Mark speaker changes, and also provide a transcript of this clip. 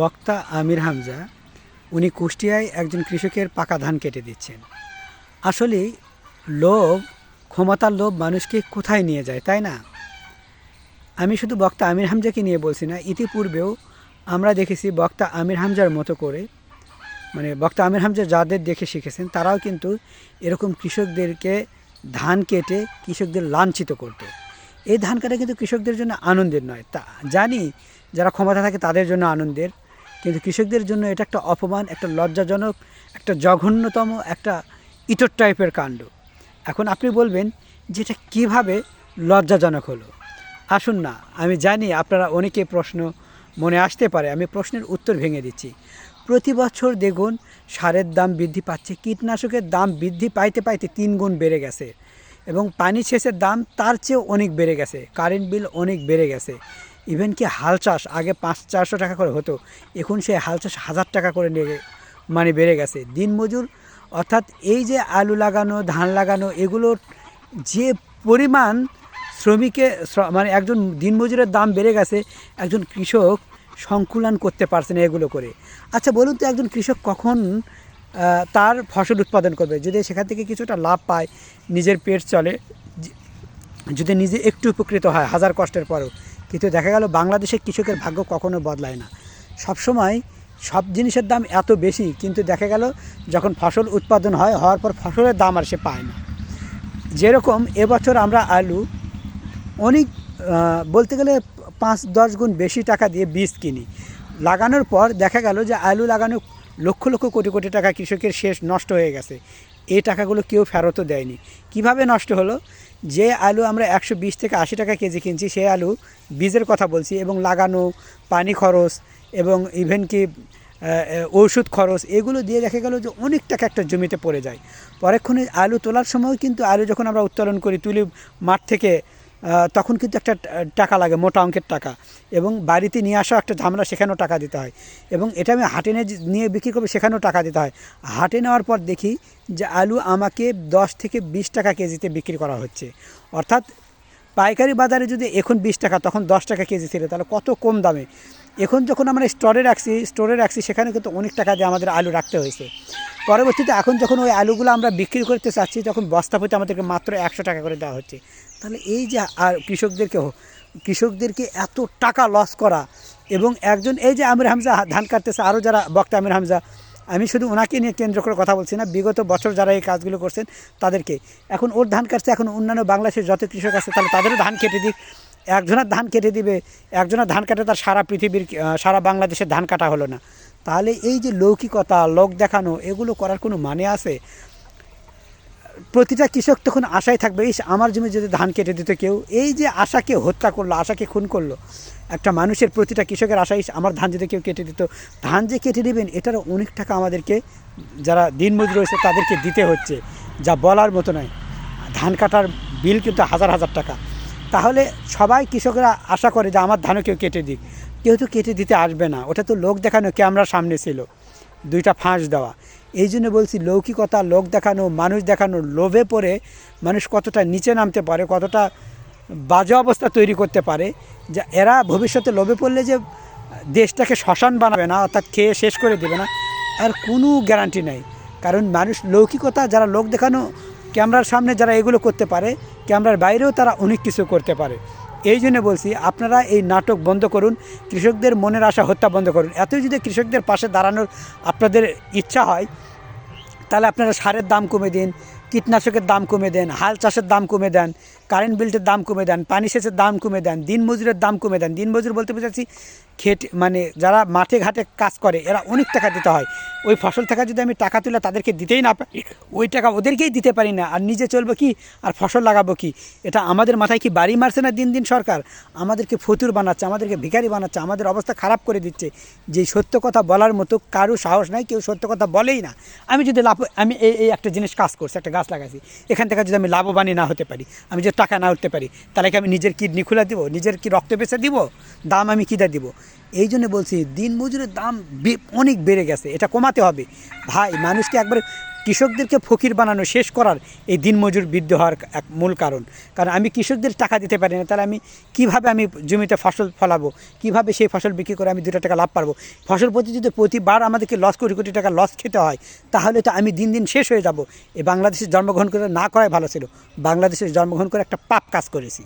Speaker 1: বক্তা আমির হামজা, উনি কুষ্টিয়ায় একজন কৃষকের পাকা ধান কেটে দিচ্ছেন। আসলে লোভ, ক্ষমতার লোভ মানুষকে কোথায় নিয়ে যায়, তাই না? আমি শুধু বক্তা আমির হামজাকে নিয়ে বলছি না, ইতিপূর্বেও আমরা দেখেছি বক্তা আমির হামজার মতো করে মানে বক্তা আমির হামজা যাদের দেখে শিখেছেন, তারাও কিন্তু এরকম কৃষকদেরকে ধান কেটে কৃষকদের লাঞ্ছিত করতো। এই ধান কাটা কিন্তু কৃষকদের জন্য আনন্দের নয়। তা জানি যারা ক্ষমতা থাকে তাদের জন্য আনন্দের কিন্তু কৃষকদের জন্য এটা একটা অপমান, একটা লজ্জাজনক, একটা জঘন্যতম, একটা ইতর টাইপের কাণ্ড। এখন আপনি বলবেন যে এটা কীভাবে লজ্জাজনক হলো? আসুন না, আমি জানি আপনারা অনেকে প্রশ্ন মনে আসতে পারে, আমি প্রশ্নের উত্তর ভেঙে দিচ্ছি। প্রতি বছর দেখুন, সারের দাম বৃদ্ধি পাচ্ছে, কীটনাশকের দাম বৃদ্ধি পাইতে পাইতে তিন গুণ বেড়ে গেছে এবং পানি সেচের দাম তার চেয়েও অনেক বেড়ে গেছে, কারেন্ট বিল অনেক বেড়ে গেছে। ইভেন কি হাল চাষ, আগে পাঁচ চারশো টাকা করে হতো, এখন সে হাল চাষ হাজার টাকা করে মানে বেড়ে গেছে। দিনমজুর অর্থাৎ এই যে আলু লাগানো, ধান লাগানো এগুলোর যে পরিমাণ শ্রমিকে মানে একজন দিনমজুরের দাম বেড়ে গেছে, একজন কৃষক সংকুলন করতে পারছে না এগুলো করে। আচ্ছা বলুন তো একজন কৃষক কখন তার ফসল উৎপাদন করবে? যদি সেখান থেকে কিছুটা লাভ পায়, নিজের পেট চলে যদি নিজে একটু উপকৃত হয়, হাজার কষ্টের পরেও কিন্তু দেখা গেল বাংলাদেশের কৃষকের ভাগ্য কখনো বদলায় না। সবসময় সব জিনিসের দাম এত বেশি, কিন্তু দেখা গেল যখন ফসল উৎপাদন হয়, হওয়ার পর ফসলের দাম আর সে পায় না। যেরকম এবছর আমরা আলু অনেক বলতে গেলে পাঁচ দশ গুণ বেশি টাকা দিয়ে বীজ কিনি। লাগানোর পর দেখা গেল যে আলু লাগানো লক্ষ লক্ষ কোটি কোটি টাকা কৃষকের শেষ নষ্ট হয়ে গেছে। এই টাকাগুলো কেউ ফেরতও দেয়নি। কীভাবে নষ্ট হলো? যে আলু আমরা একশো বিশ থেকে আশি টাকা কেজি কিনছি, সেই আলু বীজের কথা বলছি এবং লাগানো, পানি খরচ এবং ইভেন কি ওষুধ খরচ, এগুলো দিয়ে দেখা গেল যে অনেক টাকা একটা জমিতে পড়ে যায়। পরেক্ষণে আলু তোলার সময় কিন্তু আলু যখন আমরা উত্তোলন করি, তুলি মাঠ থেকে তখন কিন্তু একটা টাকা লাগে, মোটা অঙ্কের টাকা। এবং বাড়িতে নিয়ে আসা একটা ঝামেলা, সেখানেও টাকা দিতে হয়। এবং এটা আমি হাটে নিয়ে বিক্রি করব, সেখানেও টাকা দিতে হয়। হাটে নেওয়ার পর দেখি যে, আলু আমাকে দশ থেকে বিশ টাকা কেজিতে বিক্রি করা হচ্ছে। অর্থাৎ পাইকারি বাজারে যদি এখন বিশ টাকা, তখন দশ টাকা কেজি ছিল, তাহলে কত কম দামে? এখন যখন আমরা স্টোরে রাখছি স্টোরে রাখছি, সেখানে কিন্তু অনেক টাকা দিয়ে আমাদের আলু রাখতে হয়েছে। পরবর্তীতে এখন যখন ওই আলুগুলো আমরা বিক্রি করতে চাচ্ছি তখন বস্তা প্রতি আমাদেরকে মাত্র একশো টাকা করে দেওয়া হচ্ছে। তাহলে এই যে আর কৃষকদেরকে কৃষকদেরকে এত টাকা লস করা এবং একজন, এই যে আমির হামজা ধান কাটতেছে আরও যারা বক্তা আমির হামজা, আমি শুধু ওনাকে নিয়ে কেন্দ্র করে কথা বলছি না, বিগত বছর যারা এই কাজগুলো করছেন তাদেরকে। এখন ওর ধান কাটছে, এখন অন্যান্য বাংলাদেশের যত কৃষক আছে, তাহলে তাদেরও ধান কেটে দিক। একজনের ধান কেটে দিবে, একজনের ধান কাটে, তার সারা পৃথিবীর সারা বাংলাদেশের ধান কাটা হলো না। তাহলে এই যে লৌকিকতা, লোক দেখানো, এগুলো করার কোনো মানে আছে? প্রতিটা কৃষক তখন আশায় থাকবে এই আমার জমি যদি ধান কেটে দিত কেউ? এই যে আশাকে হত্যা করল, আশাকে খুন করল, একটা মানুষের প্রতিটা কৃষকের আশা আমার ধান যদি কেউ কেটে দিত। ধান যে কেটে দেবেন, এটারও অনেক টাকা আমাদেরকে, যারা দিনমজুর রয়েছে, তাদেরকে দিতে হচ্ছে, যা বলার মতো নয়। ধান কাটার বিল কিন্তু হাজার হাজার টাকা। তাহলে সবাই কৃষকরা আশা করে যে, আমার ধানও কেউ কেটে দিক। কেউ তো কেটে দিতে আসবে না। ওটা তো লোক দেখানো, ক্যামেরার সামনে ছিল। দুইটা ফাঁস দেওয়া। এই জন্য বলছি, লৌকিকতা, লোক দেখানো, মানুষ দেখানো, লোভে পড়ে মানুষ কতটা নিচে নামতে পারে, কতটা বাজে অবস্থা তৈরি করতে পারে, যা এরা ভবিষ্যতে লোভে পড়লে যে দেশটাকে শ্মশান বানাবে না, অর্থাৎ খেয়ে শেষ করে দেবে না, আর কোনো গ্যারান্টি নেই। কারণ মানুষ লৌকিকতা, যারা লোক দেখানো, ক্যামেরার সামনে যারা এগুলো করতে পারে, ক্যামেরার বাইরেও তারা অনেক কিছু করতে পারে। এই জন্য বলছি, আপনারা এই নাটক বন্ধ করুন, কৃষকদের মনের আশা হত্যা বন্ধ করুন। এতই যদি কৃষকদের পাশে দাঁড়ানোর আপনাদের ইচ্ছা হয়, তাহলে আপনারা সারের দাম কমে দিন, কীটনাশকের দাম কমে দেন, হাল চাষের দাম কমে দেন কারেন্ট বিলটের দাম কমে দেন, পানি সেচের দাম কমে দেন, দিন মজুরের দাম কমে দেন। দিনমজুর বলতে বোঝাচ্ছি খেটে মানে যারা মাঠে ঘাটে কাজ করে, এরা অনেক টাকা দিতে হয়। ওই ফসল থেকে যদি আমি টাকা তুলে তাদেরকে দিতেই না পারি ওই টাকা ওদেরকেই দিতে পারি না। আর নিজে চলবো কি? আর ফসল লাগাবো কি? এটা আমাদের মাথায় কি বাড়ি মারছে না দিন দিন সরকার? আমাদেরকে ফতুর বানাচ্ছে, আমাদেরকে ভিখারি বানাচ্ছে, আমাদের অবস্থা খারাপ করে দিচ্ছে। যে সত্য কথা বলার মতো কারও সাহস নাই, কেউ সত্য কথা বলেই না। আমি যদি লাভ, আমি এই এই একটা জিনিস কাজ করছি, একটা গাছ লাগাইছি। এখান থেকে যদি আমি লাভবানই না হতে পারি, আমি যদি টাকা না উঠতে পারি, তাহলে কি আমি নিজের কিডনি খুলে দিব? নিজের কি রক্ত বেঁচে দিব? দাম আমি কী দিব? এই জন্য বলছি, দিন মজুরের দাম অনেক বেড়ে গেছে, এটা কমাতে হবে। ভাই, মানুষকে একবার কৃষকদেরকে ফকির বানানো শেষ করার এই দিনমজুর বৃদ্ধি হওয়ার এক মূল কারণ। কারণ আমি কৃষকদের টাকা দিতে পারি না, তাহলে আমি কীভাবে আমি জমিতে ফসল ফলাবো? কীভাবে সেই ফসল বিক্রি করে আমি দুটো টাকা লাভ পারব? ফসল প্রতি যদি প্রতিবার আমাদেরকে লস কোটি কোটি টাকা লস খেতে হয়, তাহলে তো আমি দিন দিন শেষ হয়ে যাব। এই বাংলাদেশে জন্মগ্রহণ করে না করাই ভালো ছিল। বাংলাদেশে জন্মগ্রহণ করে একটা পাপ কাজ করেছি।